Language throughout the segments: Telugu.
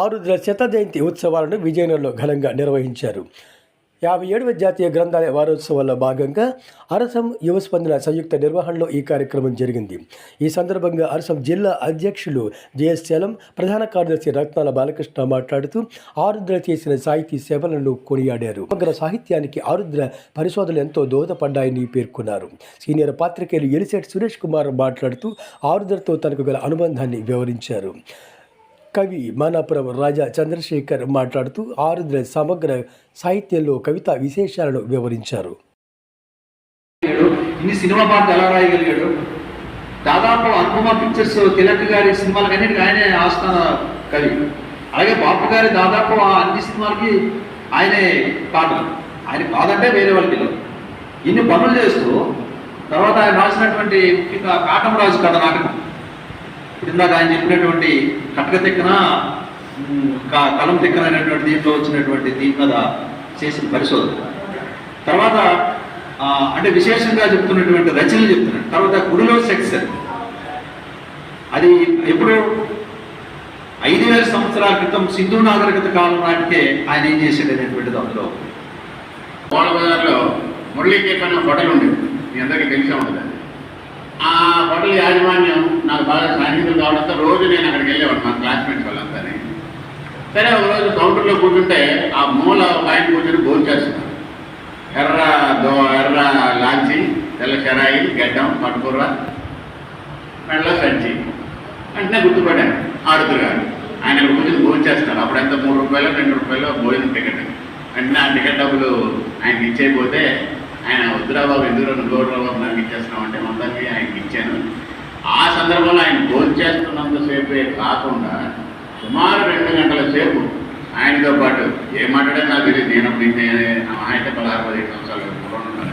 ఆరుద్ర శత జయంతి ఉత్సవాలను విజయనగరంలో ఘనంగా నిర్వహించారు. యాభై ఏడవ జాతీయ గ్రంథాలయ వారోత్సవాల్లో భాగంగా అరసం యువస్పందన సంయుక్త నిర్వహణలో ఈ కార్యక్రమం జరిగింది. ఈ సందర్భంగా అరసం జిల్లా అధ్యక్షులు జేఎస్ చలం ప్రధాన కార్యదర్శి రత్నాల బాలకృష్ణ మాట్లాడుతూ ఆరుద్ర చేసిన సాహితీ సేవలను కొనియాడారు. సమగ్ర సాహిత్యానికి ఆరుద్ర పరిశోధనలు ఎంతో దోహదపడ్డాయని పేర్కొన్నారు. సీనియర్ పాత్రికేయులు ఎలిసెట్ సురేష్ కుమార్ మాట్లాడుతూ ఆరుద్రతో తనకు గల అనుబంధాన్ని వివరించారు. కవి మానాపురం రాజా చంద్రశేఖర్ మాట్లాడుతూ ఆరుద్ర సమగ్ర సాహిత్యంలో కవితా విశేషాలను వివరించారు. ఇన్ని సినిమా పాటలు ఎలా రాయగలిగాడు? దాదాపు అనుపమ పిక్చర్స్ తిలక్ గారి సినిమాలకన్నిటికీ ఆయనే ఆస్థాన కవి. అలాగే బాపు గారి దాదాపు ఆ అన్ని సినిమాలకి ఆయనే పాటలు. ఆయన కాదంటే వేరే వాళ్ళకి ఇన్ని పనులు చేస్తూ తర్వాత ఆయన రాసినటువంటి ముఖ్యంగా కాటమరాజు కథ నాటకం. ఇందాక ఆయన చెప్పినటువంటి కట్క తిక్కన కలం తిక్కన అనేటువంటి దీంట్లో వచ్చినటువంటి దీని మీద చేసిన పరిశోధన. తర్వాత అంటే విశేషంగా చెప్తున్నటువంటి రచనలు చెప్తున్నాడు తర్వాత గుడిలో సెక్స్ అది ఎప్పుడు ఐదు వేల సంవత్సరాల క్రితం సింధు నాగరికత కాలం నాటికే ఆయన ఏం చేశాడు అనేటువంటిది అందులో కోళ్ళ బజార్లో మురళీ అనే హోటల్ ఉండేది. మీ అందరికీ తెలిసే ఉండదు అది. ఆ హోటల్ యాజమాన్యం నాకు బాగా సన్నిహితులు కావడంతో రోజు నేను అక్కడికి వెళ్ళేవాడు మా క్లాస్మేట్స్ వాళ్ళంతా సరే ఒక రోజు కౌంటర్లో కూర్చుంటే ఆ మూల ఒక ఆయన కూర్చొని భోజనం చేస్తున్నాను ఎర్ర దో ఎర్ర లాంచి తెల్ల షరాయి గడ్డం పట్టుకూర మెడలో సంచి. వెంటనే గుర్తుపడాను ఆడుతురు గారు ఆయన కూర్చొని భోజనం చేస్తున్నాడు అప్పుడు ఎంత? మూడు రూపాయలు రెండు రూపాయలు భోజనం టికెట్. వెంటనే ఆ టికెట్ డబ్బులు ఆయనకి ఇచ్చేయకపోతే ఆయన వద్దురా బాబు ఎందుకు నువ్వు బాబు నాకు అంటే మొత్తానికి ఆయనకి ఇచ్చాను ఆ సందర్భంలో ఆయన భోజనం చేస్తున్నంతసేపే కాకుండా సుమారు రెండు గంటల సేపు ఆయనతో పాటు ఏం మాట్లాడాలో నాకు తెలియదు నేను అప్పుడు ఇంతే పదహారు పదిహేను సంవత్సరాలు పూర్వం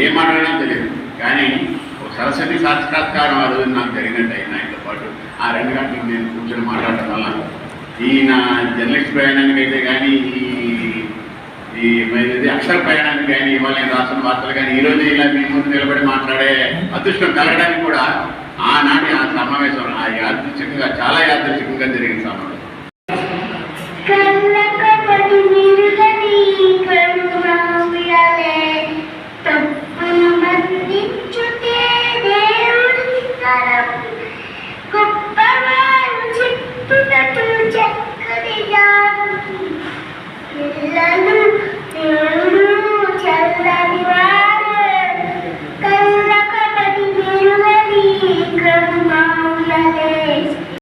ఏం మాట్లాడినా తెలియదు. కానీ ఒక సరస్వతి సాక్షాత్కారం ఆ రోజు నాకు జరిగినట్టు అయిన ఆయనతో పాటు. ఆ రెండు గంటలు నేను కూర్చొని మాట్లాడటం వల్ల ఈయన జర్నలిస్ట్ ప్రయాణానికి అయితే కానీ ఈ ఈ ఇది అక్షర ప్రయాణానికి కానీ ఇవాళ రాసిన వార్తలు కానీ ఈ రోజు ఇలా మీ ముందు నిలబడి మాట్లాడే అదృష్టం కలగడానికి కూడా ఆనాటి ఆ సమావేశం ఆ యాదృచ్ఛికంగా చాలా యాదృచ్ఛికంగా జరిగిన సమావేశం.